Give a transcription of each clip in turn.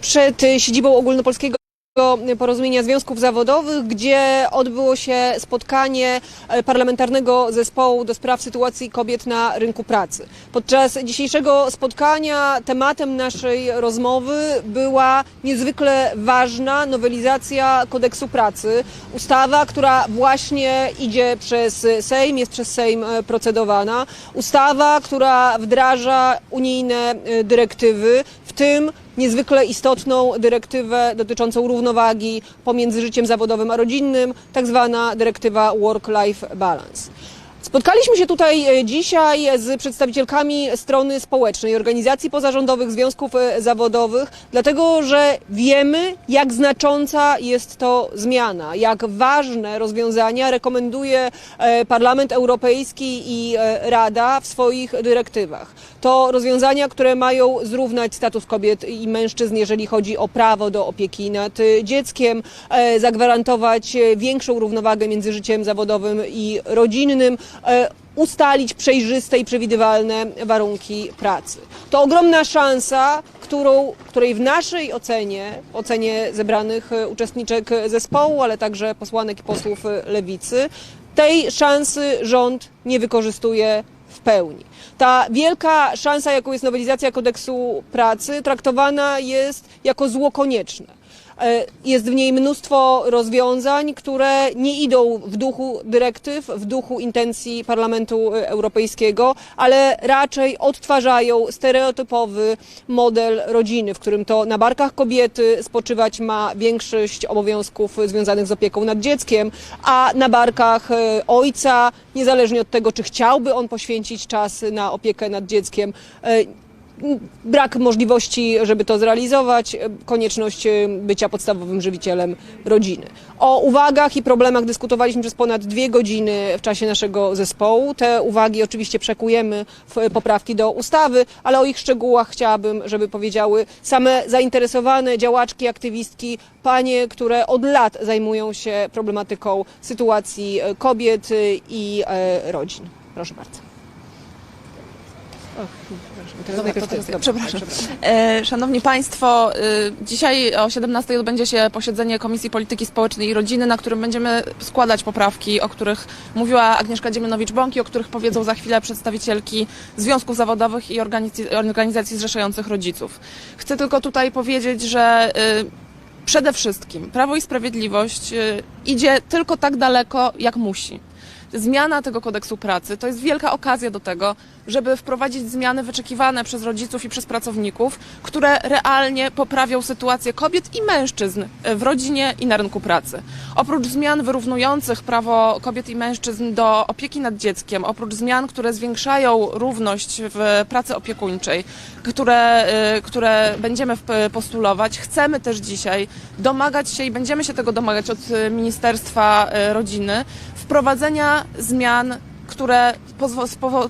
przed siedzibą ogólnopolskiego porozumienia związków zawodowych, gdzie odbyło się spotkanie e, parlamentarnego zespołu do spraw sytuacji kobiet na rynku pracy. Podczas dzisiejszego spotkania tematem naszej rozmowy była niezwykle ważna nowelizacja kodeksu pracy. Ustawa, która właśnie idzie przez Sejm, jest przez Sejm e, procedowana. Ustawa, która wdraża unijne e, dyrektywy, tym niezwykle istotną dyrektywę dotyczącą równowagi pomiędzy życiem zawodowym a rodzinnym, tak zwana dyrektywa Work-Life Balance. Spotkaliśmy się tutaj e, dzisiaj z przedstawicielkami strony społecznej, organizacji pozarządowych, związków e, zawodowych, dlatego że wiemy, jak znacząca jest to zmiana, jak ważne rozwiązania rekomenduje e, Parlament Europejski i Rada w swoich dyrektywach. To rozwiązania, które mają zrównać status kobiet i mężczyzn, jeżeli chodzi o prawo do opieki nad dzieckiem, zagwarantować większą równowagę między życiem zawodowym i rodzinnym, ustalić przejrzyste i przewidywalne warunki pracy. To ogromna szansa, którą, której w naszej ocenie, ocenie zebranych e, uczestniczek zespołu, ale także posłanek i posłów e, lewicy, tej szansy rząd nie wykorzystuje w pełni. Ta wielka szansa, jaką jest nowelizacja kodeksu pracy, traktowana jest jako zło konieczne. E, Jest w niej mnóstwo rozwiązań, które nie idą w duchu dyrektyw, w duchu intencji Parlamentu Europejskiego, ale raczej odtwarzają stereotypowy model rodziny, w którym to na barkach kobiety spoczywać ma większość obowiązków związanych z opieką nad dzieckiem, a na barkach e, ojca, niezależnie od tego, czy chciałby on poświęcić czas na opiekę nad dzieckiem, e, brak możliwości, żeby to zrealizować, konieczność e, bycia podstawowym żywicielem rodziny. O uwagach i problemach dyskutowaliśmy przez ponad dwie godziny w czasie naszego zespołu. Te uwagi oczywiście przekujemy w poprawki do ustawy, ale o ich szczegółach chciałabym, żeby powiedziały same zainteresowane działaczki, aktywistki, panie, które od lat zajmują się problematyką sytuacji e, kobiet i e, rodzin. Proszę bardzo. Teraz najpierw ty. Dobrze, Przepraszam. E, Szanowni Państwo, e, dzisiaj o 17 odbędzie się posiedzenie Komisji Polityki Społecznej i Rodziny, na którym będziemy składać poprawki, o których mówiła Agnieszka Dziemianowicz-Bąk i o których powiedzą za chwilę przedstawicielki związków zawodowych i organizacji, organizacji zrzeszających rodziców. Chcę tylko tutaj powiedzieć, że e, przede wszystkim Prawo i Sprawiedliwość e, idzie tylko tak daleko, jak musi. Zmiana tego kodeksu pracy to jest wielka okazja do tego, żeby wprowadzić zmiany wyczekiwane przez rodziców i przez pracowników, które realnie poprawią sytuację kobiet i mężczyzn w rodzinie i na rynku pracy. Oprócz zmian wyrównujących prawo kobiet i mężczyzn do opieki nad dzieckiem, oprócz zmian, które zwiększają równość w pracy opiekuńczej, które, y, które będziemy w- postulować, chcemy też dzisiaj domagać się i będziemy się tego domagać od Ministerstwa Rodziny, wprowadzenia zmian które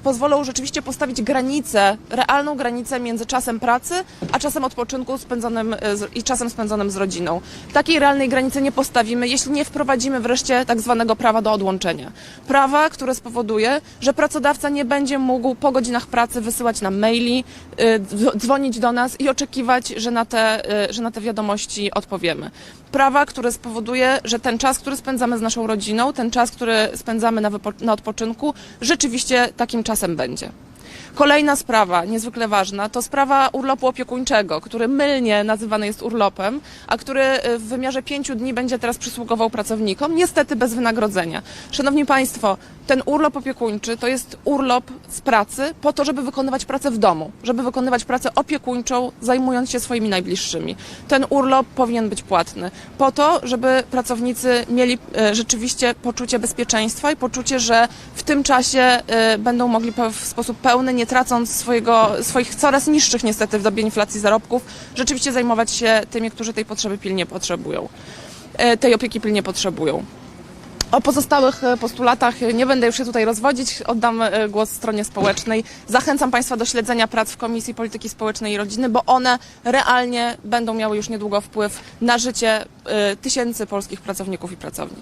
pozwolą rzeczywiście postawić granicę, realną granicę między czasem pracy, a czasem odpoczynku spędzonym e, i czasem spędzonym z rodziną. Takiej realnej granicy nie postawimy, jeśli nie wprowadzimy wreszcie tak zwanego prawa do odłączenia. Prawa, które spowoduje, że pracodawca nie będzie mógł po godzinach pracy wysyłać nam maili, dzwo- dzwonić do nas i oczekiwać, że na te, y, że na te wiadomości odpowiemy. Prawa, które spowoduje, że ten czas, który spędzamy z naszą rodziną, ten czas, który spędzamy na, na odpoczynku, rzeczywiście takim czasem będzie. Kolejna sprawa, niezwykle ważna, to sprawa urlopu opiekuńczego, który mylnie nazywany jest urlopem, a który y, w wymiarze pięciu dni będzie teraz przysługował pracownikom, niestety bez wynagrodzenia. Szanowni Państwo, ten urlop opiekuńczy to jest urlop z pracy po to, żeby wykonywać pracę w domu, żeby wykonywać pracę opiekuńczą, zajmując się swoimi najbliższymi. Ten urlop powinien być płatny po to, żeby pracownicy mieli e, rzeczywiście poczucie bezpieczeństwa i poczucie, że w tym czasie e, będą mogli w sposób pełny, nie tracąc swojego, swoich coraz niższych niestety w dobie inflacji zarobków, rzeczywiście zajmować się tymi, którzy tej potrzeby pilnie potrzebują, e, tej opieki pilnie potrzebują. O pozostałych e, postulatach nie będę już się tutaj rozwodzić, oddam e, głos stronie społecznej. Zachęcam Państwa do śledzenia prac w Komisji Polityki Społecznej i Rodziny, bo one realnie będą miały już niedługo wpływ na życie tysięcy polskich pracowników i pracownic.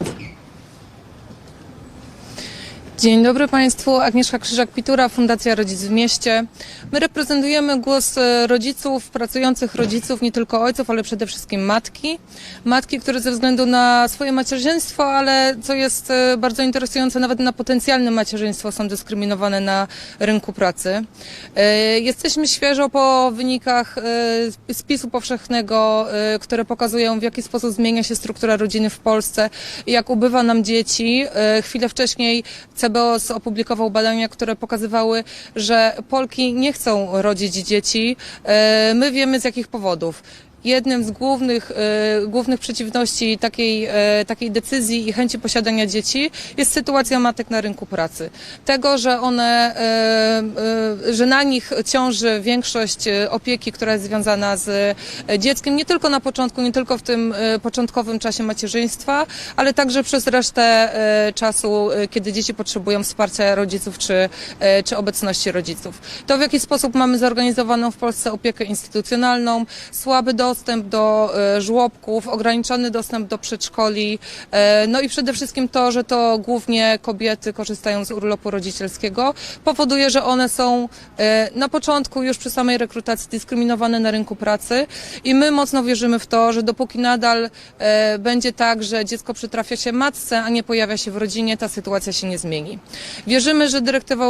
Dzień dobry Państwu, Agnieszka Krzyżak-Pitura, Fundacja Rodzic w Mieście. My reprezentujemy głos e, rodziców, pracujących rodziców, nie tylko ojców, ale przede wszystkim matki. Matki, które ze względu na swoje macierzyństwo, ale co jest e, bardzo interesujące, nawet na potencjalne macierzyństwo są dyskryminowane na rynku pracy. E, Jesteśmy świeżo po wynikach spisu powszechnego, które pokazują w jaki sposób zmienia się struktura rodziny w Polsce, jak ubywa nam dzieci. Chwilę wcześniej CBOS opublikował badania, które pokazywały, że Polki nie chcą rodzić dzieci. E, My wiemy z jakich powodów. Jednym z głównych, e, głównych przeciwności takiej, e, takiej decyzji i chęci posiadania dzieci jest sytuacja matek na rynku pracy. Tego, że one, e, że na nich ciąży większość opieki, która jest związana z dzieckiem, nie tylko na początku, nie tylko w tym początkowym czasie macierzyństwa, ale także przez resztę czasu, kiedy dzieci potrzebują wsparcia rodziców czy, czy obecności rodziców. To w jaki sposób mamy zorganizowaną w Polsce opiekę instytucjonalną, słaby dostęp do e, żłobków, ograniczony dostęp do przedszkoli, e, no i przede wszystkim to, że to głównie kobiety korzystają z urlopu rodzicielskiego, powoduje, że one są e, na początku już przy samej rekrutacji dyskryminowane na rynku pracy i my mocno wierzymy w to, że dopóki nadal będzie tak, że dziecko przytrafia się matce, a nie pojawia się w rodzinie, ta sytuacja się nie zmieni. Wierzymy, że dyrektywa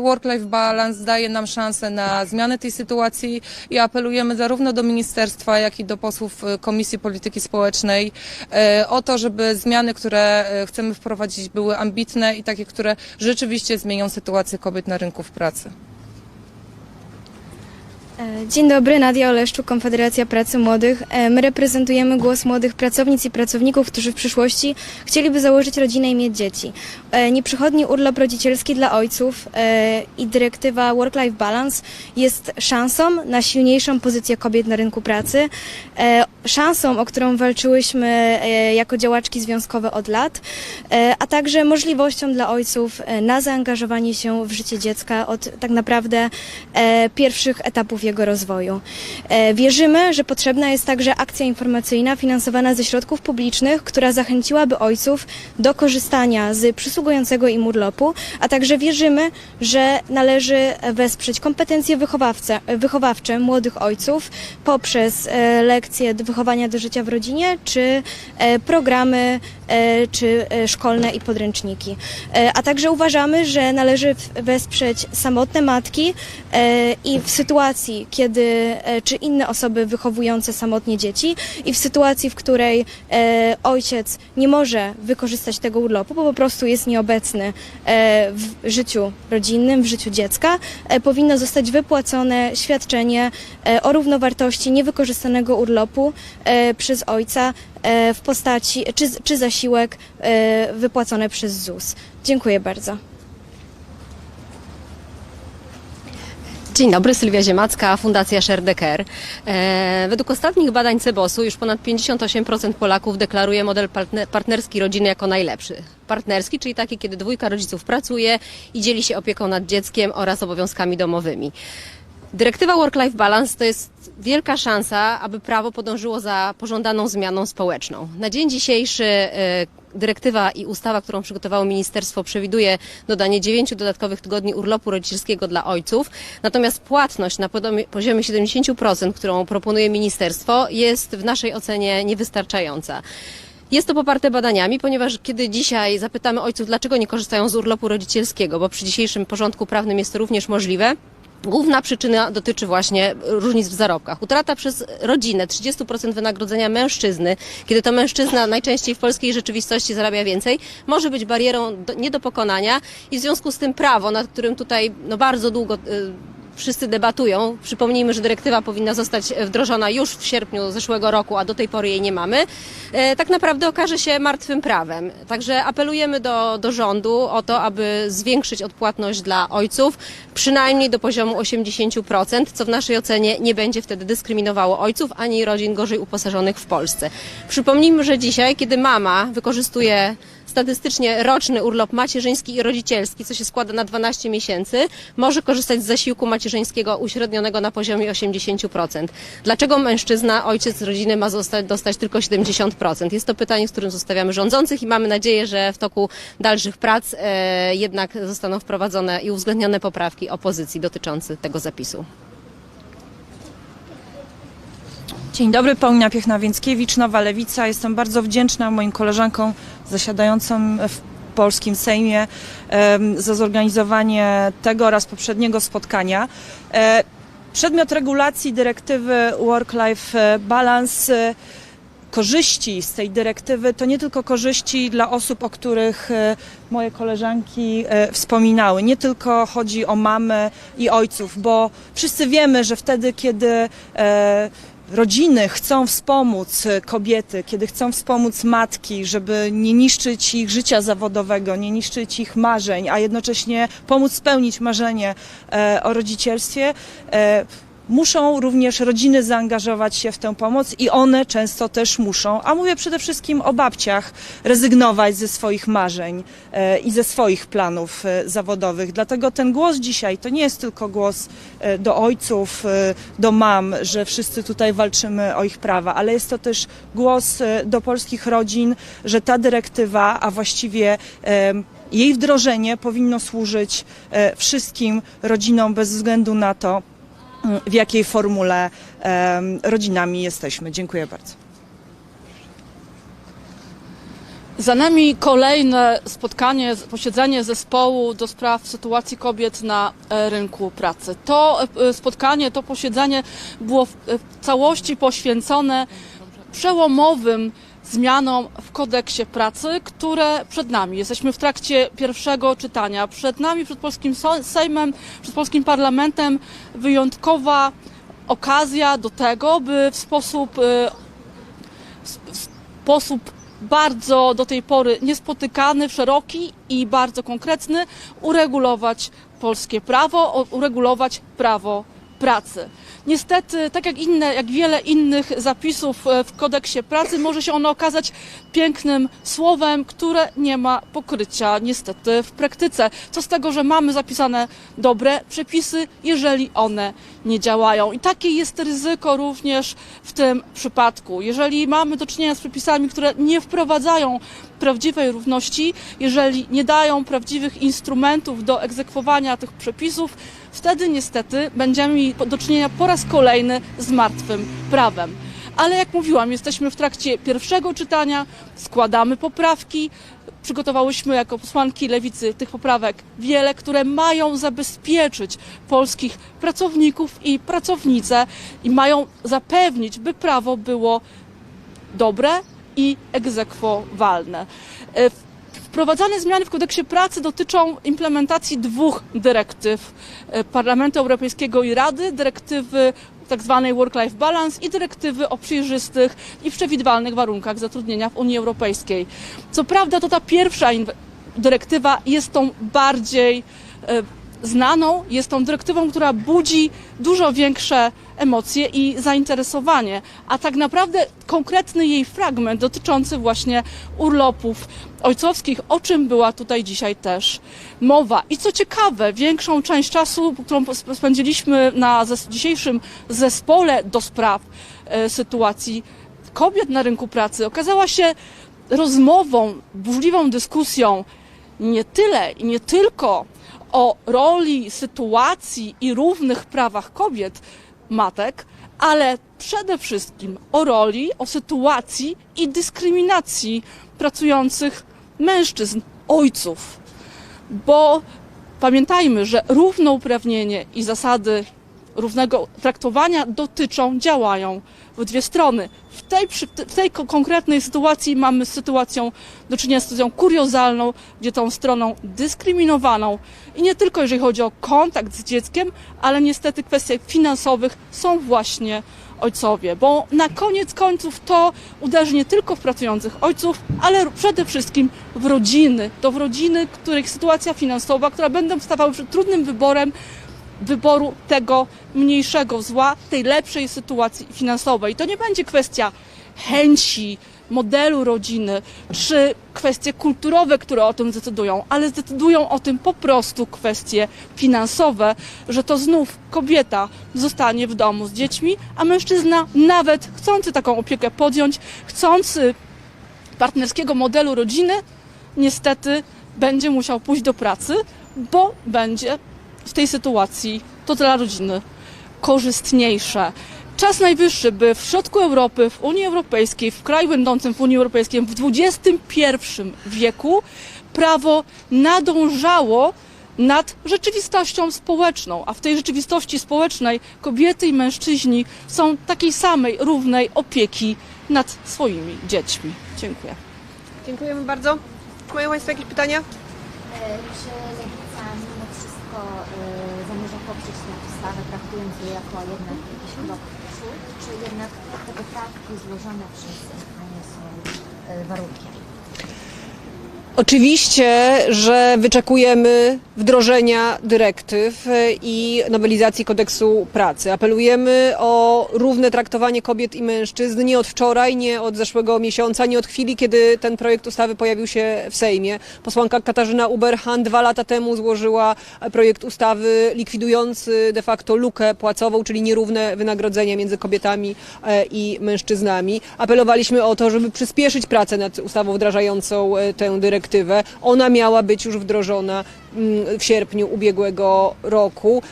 Work-Life Balance daje nam szansę na zmianę tej sytuacji i apelujemy zarówno do ministerstwa, jak i do posłów e, Komisji Polityki Społecznej e, o to, żeby zmiany, które e, chcemy wprowadzić były ambitne i takie, które rzeczywiście zmienią sytuację kobiet na rynku pracy. E, Dzień dobry, Nadia Oleszczuk, Konfederacja Pracy Młodych. E, My reprezentujemy głos młodych pracownic i pracowników, którzy w przyszłości chcieliby założyć rodzinę i mieć dzieci. E, Nieprzychodni urlop rodzicielski dla ojców i dyrektywa Work-Life Balance jest szansą na silniejszą pozycję kobiet na rynku pracy, szansą, o którą walczyłyśmy jako działaczki związkowe od lat, a także możliwością dla ojców na zaangażowanie się w życie dziecka od tak naprawdę pierwszych etapów jego rozwoju. E, Wierzymy, że potrzebna jest także akcja informacyjna finansowana ze środków publicznych, która zachęciłaby ojców do korzystania z przysługującego im urlopu, a także wierzymy, że należy wesprzeć kompetencje wychowawce, wychowawcze młodych ojców poprzez e, lekcje wychowania do życia w rodzinie, czy e, programy, czy szkolne i podręczniki. A także uważamy, że należy wesprzeć samotne matki i w sytuacji, kiedy e, czy inne osoby wychowujące samotnie dzieci i w sytuacji, w której e, ojciec nie może wykorzystać tego urlopu, bo po prostu jest nieobecny e, w życiu rodzinnym, w życiu dziecka, powinno zostać wypłacone świadczenie o równowartości niewykorzystanego urlopu przez ojca w postaci, czy, czy zasiłek e, wypłacony przez ZUS. Dziękuję bardzo. Dzień dobry, Sylwia Ziemacka, Fundacja. E, według ostatnich badań CEBOS-u już ponad 58% Polaków deklaruje model partner, partnerski rodziny jako najlepszy. Partnerski, czyli taki, kiedy dwójka rodziców pracuje i dzieli się opieką nad dzieckiem oraz obowiązkami domowymi. Dyrektywa Work-Life Balance to jest wielka szansa, aby prawo podążyło za pożądaną zmianą społeczną. Na dzień dzisiejszy e, dyrektywa i ustawa, którą przygotowało ministerstwo, przewiduje dodanie dziewięciu dodatkowych tygodni urlopu rodzicielskiego dla ojców. Natomiast płatność na poziomie 70%, którą proponuje ministerstwo, jest w naszej ocenie niewystarczająca. Jest to poparte badaniami, ponieważ kiedy dzisiaj zapytamy ojców, dlaczego nie korzystają z urlopu rodzicielskiego, bo przy dzisiejszym porządku prawnym jest to również możliwe, Główna przyczyna dotyczy właśnie różnic w zarobkach. Utrata przez rodzinę 30% wynagrodzenia mężczyzny, kiedy to mężczyzna najczęściej w polskiej rzeczywistości zarabia więcej, może być barierą do, nie do pokonania i w związku z tym prawo, nad którym tutaj no, bardzo długo y, wszyscy debatują. Przypomnijmy, że dyrektywa powinna zostać wdrożona już w sierpniu zeszłego roku, a do tej pory jej nie mamy. E, tak naprawdę okaże się martwym prawem. Także apelujemy do, do rządu o to, aby zwiększyć odpłatność dla ojców, przynajmniej do poziomu 80%, co w naszej ocenie nie będzie wtedy dyskryminowało ojców ani rodzin gorzej uposażonych w Polsce. Przypomnijmy, że dzisiaj, kiedy mama wykorzystuje statystycznie roczny urlop macierzyński i rodzicielski, co się składa na 12 miesięcy, może korzystać z zasiłku macierzyńskiego uśrednionego na poziomie 80%. Dlaczego mężczyzna, ojciec rodziny ma zostać, dostać tylko 70%? Jest to pytanie, z którym zostawiamy rządzących i mamy nadzieję, że w toku dalszych prac e, jednak zostaną wprowadzone i uwzględnione poprawki opozycji dotyczące tego zapisu. Dzień dobry, Paulina Piechna-Więckiewicz, Nowa Lewica. Jestem bardzo wdzięczna moim koleżankom zasiadającym w polskim Sejmie za zorganizowanie tego oraz poprzedniego spotkania. E, Przedmiot regulacji dyrektywy Work-Life Balance e, korzyści z tej dyrektywy to nie tylko korzyści dla osób, o których e, moje koleżanki wspominały. Nie tylko chodzi o mamy i ojców, bo wszyscy wiemy, że wtedy, kiedy rodziny chcą wspomóc e, kobiety, kiedy chcą wspomóc matki, żeby nie niszczyć ich życia zawodowego, nie niszczyć ich marzeń, a jednocześnie pomóc spełnić marzenie e, o rodzicielstwie, e, muszą również rodziny zaangażować się w tę pomoc i one często też muszą, a mówię przede wszystkim o babciach, rezygnować ze swoich marzeń e, i ze swoich planów e, zawodowych. Dlatego ten głos dzisiaj to nie jest tylko głos e, do ojców, do mam, że wszyscy tutaj walczymy o ich prawa, ale jest to też głos do polskich rodzin, że ta dyrektywa, a właściwie jej wdrożenie powinno służyć wszystkim rodzinom bez względu na to, w jakiej formule rodzinami jesteśmy. Dziękuję bardzo. Za nami kolejne spotkanie, posiedzenie zespołu do spraw sytuacji kobiet na e, rynku pracy. To e, spotkanie, to posiedzenie było w e, w całości poświęcone przełomowym zmianom w kodeksie pracy, które przed nami. Jesteśmy w trakcie pierwszego czytania. Przed nami, przed polskim Sejmem, przed polskim parlamentem wyjątkowa okazja do tego, by w sposób e, w sposób bardzo do tej pory niespotykany, szeroki i bardzo konkretny uregulować polskie prawo, uregulować prawo pracy. Niestety, tak jak inne, jak wiele innych zapisów e, w kodeksie pracy, może się ono okazać pięknym słowem, które nie ma pokrycia niestety w praktyce. Co z tego, że mamy zapisane dobre przepisy, jeżeli one nie działają. I takie jest ryzyko również w tym przypadku. Jeżeli mamy do czynienia z przepisami, które nie wprowadzają prawdziwej równości, jeżeli nie dają prawdziwych instrumentów do egzekwowania tych przepisów, wtedy niestety będziemy mieli do czynienia po raz kolejny z martwym prawem. Ale jak mówiłam, jesteśmy w trakcie pierwszego czytania, składamy poprawki. Przygotowałyśmy jako posłanki lewicy tych poprawek wiele, które mają zabezpieczyć polskich pracowników i pracownice i mają zapewnić, by prawo było dobre i egzekwowalne. Wprowadzane zmiany w kodeksie pracy dotyczą implementacji dwóch dyrektyw e, Parlamentu Europejskiego i Rady, dyrektywy tak zwanej work-life balance i dyrektywy o przejrzystych i przewidywalnych warunkach zatrudnienia w Unii Europejskiej. Co prawda to ta pierwsza dyrektywa jest tą bardziej e, znaną, jest tą dyrektywą, która budzi dużo większe emocje i zainteresowanie, a tak naprawdę konkretny jej fragment dotyczący właśnie urlopów ojcowskich, o czym była tutaj dzisiaj też mowa. I co ciekawe, większą część czasu, którą spędziliśmy na dzisiejszym zespole do spraw e, sytuacji kobiet na rynku pracy, okazała się rozmową, burzliwą dyskusją nie tyle i nie tylko o roli, sytuacji i równych prawach kobiet, matek, ale przede wszystkim o roli, o sytuacji i dyskryminacji pracujących mężczyzn, ojców. Bo pamiętajmy, że równouprawnienie i zasady równego traktowania dotyczą, działają w dwie strony. W tej, przy- w tej ko- konkretnej sytuacji mamy sytuacją do czynienia z sytuacją kuriozalną, gdzie tą stroną dyskryminowaną i nie tylko jeżeli chodzi o kontakt z dzieckiem, ale niestety w kwestiach finansowych są właśnie ojcowie, bo na koniec końców to uderzy nie tylko w pracujących ojców, ale przede wszystkim w rodziny. To w rodziny, których sytuacja finansowa, która będą stawały przed trudnym wyborem, wyboru tego mniejszego zła, tej lepszej sytuacji finansowej. To nie będzie kwestia chęci modelu rodziny, czy kwestie kulturowe, które o tym decydują, ale zdecydują o tym po prostu kwestie finansowe, że to znów kobieta zostanie w domu z dziećmi, a mężczyzna nawet chcący taką opiekę podjąć, chcący partnerskiego modelu rodziny, niestety będzie musiał pójść do pracy, bo będzie w tej sytuacji to dla rodziny korzystniejsze. Czas najwyższy, by w środku Europy, w Unii Europejskiej, w kraju będącym w Unii Europejskiej w XXI wieku prawo nadążało nad rzeczywistością społeczną, a w tej rzeczywistości społecznej kobiety i mężczyźni są takiej samej, równej opieki nad swoimi dziećmi. Dziękuję. Dziękujemy bardzo. Mają Państwo jakieś pytania? E, Czy mimo wszystko e, zamierza poprzeć tę ustawę, traktując ją jako jednak jakiś krok czy jednak te poprawki złożone przez panie są e, warunkiem? Oczywiście, że wyczekujemy wdrożenia dyrektyw i nowelizacji kodeksu pracy. Apelujemy o równe traktowanie kobiet i mężczyzn nie od wczoraj, nie od zeszłego miesiąca, nie od chwili, kiedy ten projekt ustawy pojawił się w Sejmie. Posłanka Katarzyna Uberhan dwa lata temu złożyła projekt ustawy likwidujący de facto lukę płacową, czyli nierówne wynagrodzenia między kobietami e, i mężczyznami. Apelowaliśmy o to, żeby przyspieszyć pracę nad ustawą wdrażającą e, tę dyrektywę. Ona miała być już wdrożona mm, w sierpniu ubiegłego roku.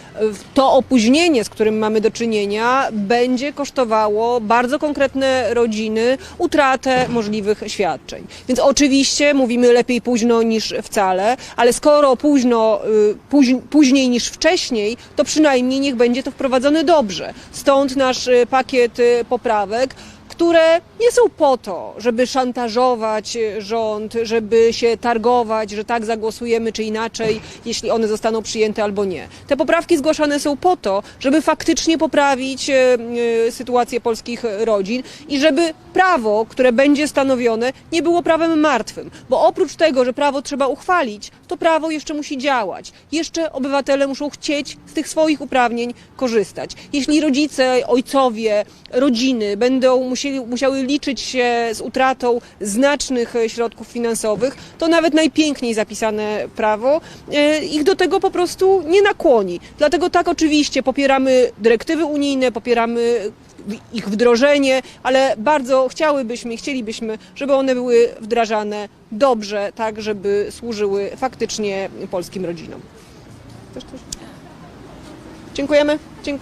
To opóźnienie, z którym mamy do czynienia, będzie kosztowało bardzo konkretne rodziny utratę możliwych świadczeń. Więc oczywiście mówimy lepiej późno niż wcale, ale skoro późno, y, póź, później niż wcześniej, to przynajmniej niech będzie to wprowadzone dobrze. Stąd nasz y, pakiet y, poprawek które nie są po to, żeby szantażować e, rząd, żeby się targować, że tak zagłosujemy czy inaczej, jeśli one zostaną przyjęte albo nie. Te poprawki zgłaszane są po to, żeby faktycznie poprawić e, e, sytuację polskich rodzin i żeby prawo, które będzie stanowione, nie było prawem martwym. Bo oprócz tego, że prawo trzeba uchwalić, to prawo jeszcze musi działać. Jeszcze obywatele muszą chcieć z tych swoich uprawnień korzystać. Jeśli rodzice, ojcowie, rodziny będą musieli, musiały liczyć się z utratą znacznych e, środków finansowych, to nawet najpiękniej zapisane prawo e, ich do tego po prostu nie nakłoni. Dlatego tak oczywiście popieramy dyrektywy unijne, popieramy ich wdrożenie, ale bardzo chciałybyśmy, chcielibyśmy, żeby one były wdrażane dobrze, tak żeby służyły faktycznie polskim rodzinom. Coś? Dziękujemy. Dzięki.